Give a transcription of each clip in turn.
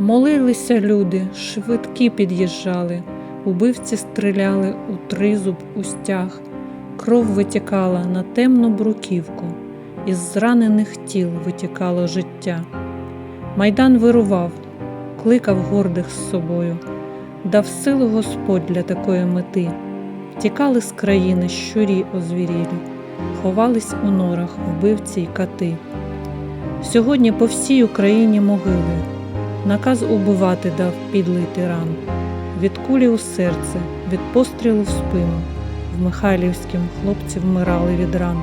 Молилися люди, швидкі під'їжджали, убивці стріляли у тризуб у стяг, кров витікала на темну бруківку, із зранених тіл витікало життя. Майдан вирував, кликав гордих з собою, дав силу Господь для такої мети. Тікали з країни щурі озвірілі, ховались у норах вбивці й кати. Сьогодні по всій Україні могили, наказ убивати дав підлий тиран, від кулі у серце, від пострілу в спину, в Михайлівськім хлопці вмирали від ран.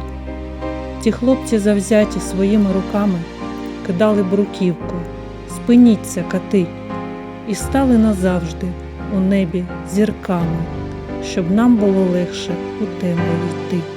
Ті хлопці завзяті своїми руками кидали бруківку, спиніться, кати, і стали назавжди у небі зірками, щоб нам було легше у темряві йти.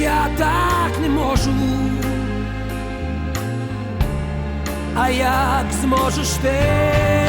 Я так не можу. А як зможеш ти?